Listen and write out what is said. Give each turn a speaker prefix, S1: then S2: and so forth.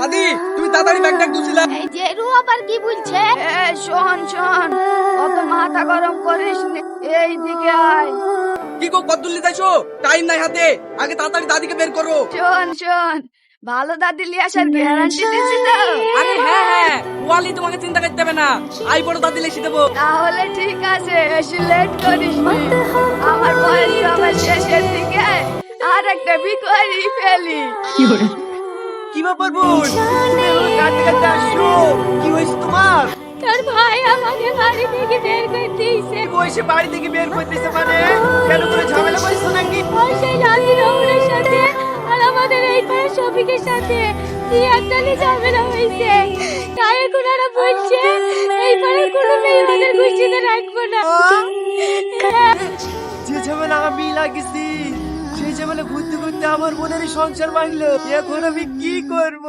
S1: দাদি তুমি তাড়াতাড়ি ব্যাগটা গুছিলা
S2: এই জেরু আবার কি বলছে? এ শোন শোন অত মাথা গরম করিস নে। এই দিকে আয়।
S1: কি গো কদ্দুল্লি যাইছো টাইম নাই হাতে আগে তাড়াতাড়ি দাদিকে বের করো।
S2: শোন শোন ভালো দাদি লিয়ে আসার গ্যারান্টি দিছি তো।
S1: আরে হ্যাঁ হ্যাঁ ওয়ালি তোমাকে চিন্তা করতে হবে না। আই বড় দাদি লিখে দেবো।
S2: তাহলে ঠিক আছে বেশি লেট করিস আমার বয়স আমার শেষের দিকে। আর একটা বিকরি ফেলি।
S1: কি ব্যাপার বোন কাটতে কাটতে আসছো? কি হয়েছে তোমার?
S2: তোর ভাই আমাকে বাড়ি থেকে বের করে দিয়েছে
S1: বয়সে বাড়ি থেকে বের করতেছে মানে? কেন করে ঝামেলা করছ নাকি?
S2: ওই সেই রাজি রহমানের সাথে আর আমাদের এই পাড়ার শফিকের সাথে কি একটা ঝামেলা হয়েছে। তাই এখন ওরা বলছে এই পাড়ার কোনো মেয়ে ওদের গোষ্ঠীতে রাখব না।
S1: যে ঝামেলা আমি লাগিছি সেই ঝামেলা ঘুরতে ঘুরতে আমার বোনের সংসার ভাঙলো এখন আমি কি করব?